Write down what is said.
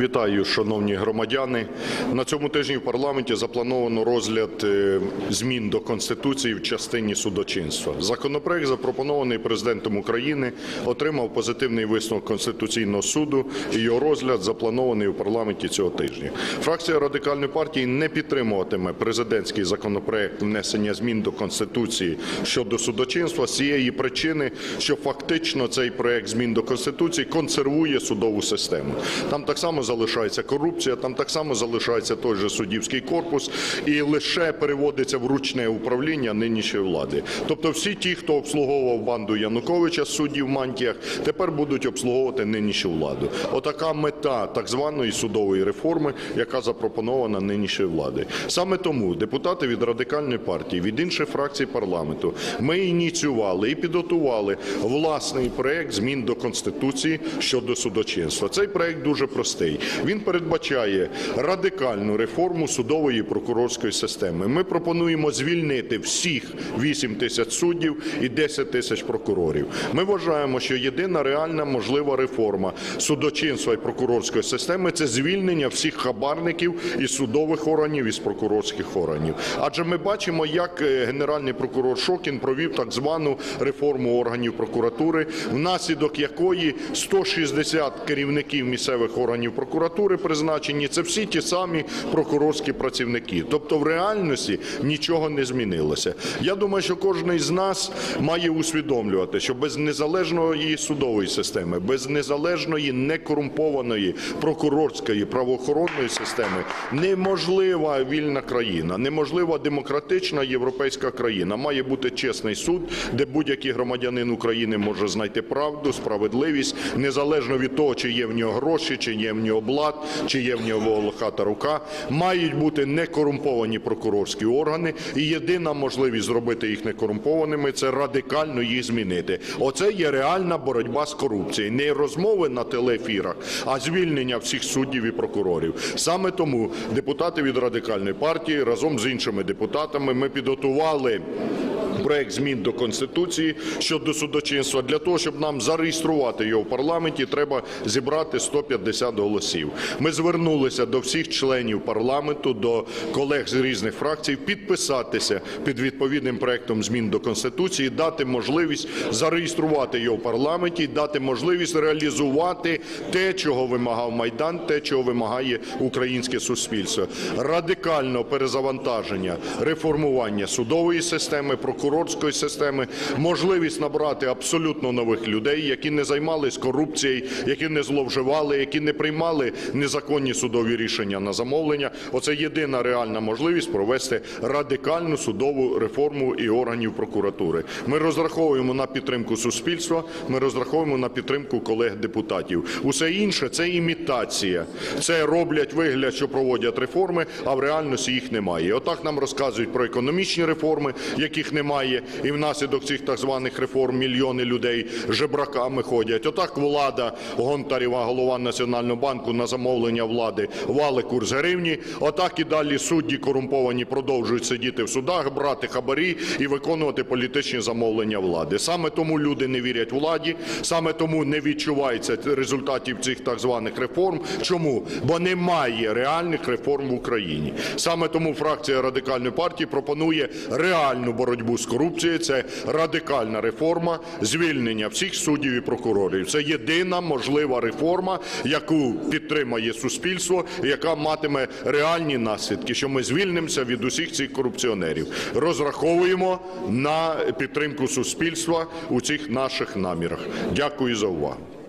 Вітаю, шановні громадяни. На цьому тижні в парламенті заплановано розгляд е, змін до Конституції в частині судочинства. Законопроект, запропонований президентом України, отримав позитивний висновок Конституційного суду. і Його розгляд запланований у парламенті цього тижня. Фракція радикальної партії не підтримуватиме президентський законопроект внесення змін до Конституції щодо судочинства з цієї причини, що фактично цей проект змін до Конституції консервує судову систему. Там так само залишається корупція, там так само залишається той же суддівський корпус і лише переводиться в ручне управління нинішньої влади. Тобто всі ті, хто обслуговував банду Януковича суддів в мантіях, тепер будуть обслуговувати нинішню владу. Отака мета так званої судової реформи, яка запропонована нинішньою владою. Саме тому депутати від радикальної партії, від інших фракцій парламенту, ми ініціювали і підготували власний проект змін до Конституції щодо судочинства. Цей проект дуже простий. Він передбачає радикальну реформу судової прокурорської системи. Ми пропонуємо звільнити всіх 8 тисяч суддів і 10 тисяч прокурорів. Ми вважаємо, що єдина реальна можлива реформа судочинства і прокурорської системи це звільнення всіх хабарників із судових органів із прокурорських органів. Адже ми бачимо, як е, генеральний прокурор Шокін провів так звану реформу органів прокуратури, внаслідок якої 160 керівників місцевих органів прокуратури призначені. Це всі ті самі прокурорські працівники. Тобто, в реальності нічого не змінилося. Я думаю, що кожен з нас має усвідомлювати, що без незалежної судової системи, без незалежної некорумпованої прокурорської правоохоронної системи неможлива вільна країна, неможлива демократична європейська країна. Має бути чесний суд, де будь-який громадянин України може знайти правду, справедливість, незалежно від того, чи є в нього гроші, чи є в нього блат, чи є в нього волохата рука. Мають бути некорумповані прокурорські органи, і єдина можливість зробити їх некорумпованими це радикально їх змінити. Оце є реальна боротьба з корупцією. Не розмови на телеефірах, а звільнення всіх суддів і прокурорів. Саме тому депутати від радикальної партії разом з іншими депутатами ми підготували. Проект змін до Конституції щодо судочинства. Для того, щоб нам зареєструвати його в парламенті, треба зібрати 150 голосів. Ми звернулися до всіх членів парламенту, до колег з різних фракцій, підписатися під відповідним проектом змін до Конституції, дати можливість зареєструвати його в парламенті дати можливість реалізувати те, чого вимагав Майдан, те, чого вимагає українське суспільство. Радикального перезавантаження, реформування судової системи, прокурорської системи, можливість набрати абсолютно нових людей, які не займались корупцією, які не зловживали, які не приймали незаконні судові рішення на замовлення. Оце єдина реальна можливість провести радикальну судову реформу і органів прокуратури. Ми розраховуємо на підтримку суспільства, ми розраховуємо на підтримку колег-депутатів. Усе інше це імітація. Це роблять вигляд, що проводять реформи, а в реальності їх немає. Отак нам розказують про економічні реформи, яких немає, і внаслідок цих так званих реформ мільйони людей жебраками ходять. Отак влада Гонтарєва, голова Національного банку, на замовлення влади вали курс гривні. Отак і далі судді корумповані продовжують сидіти в судах, брати хабарі і виконувати політичні замовлення влади. Саме тому люди не вірять владі, саме тому не відчувається результатів цих так званих реформ. Чому? Бо немає реальних реформ в Україні. Саме тому фракція радикальної партії пропонує реальну боротьбу з корупцією. Це радикальна реформа, звільнення всіх суддів і прокурорів. Це єдина можлива реформа, яку підтримає суспільство, яка матиме реальні наслідки, що ми звільнимося від усіх цих корупціонерів. Розраховуємо на підтримку суспільства у цих наших намірах. Дякую за увагу.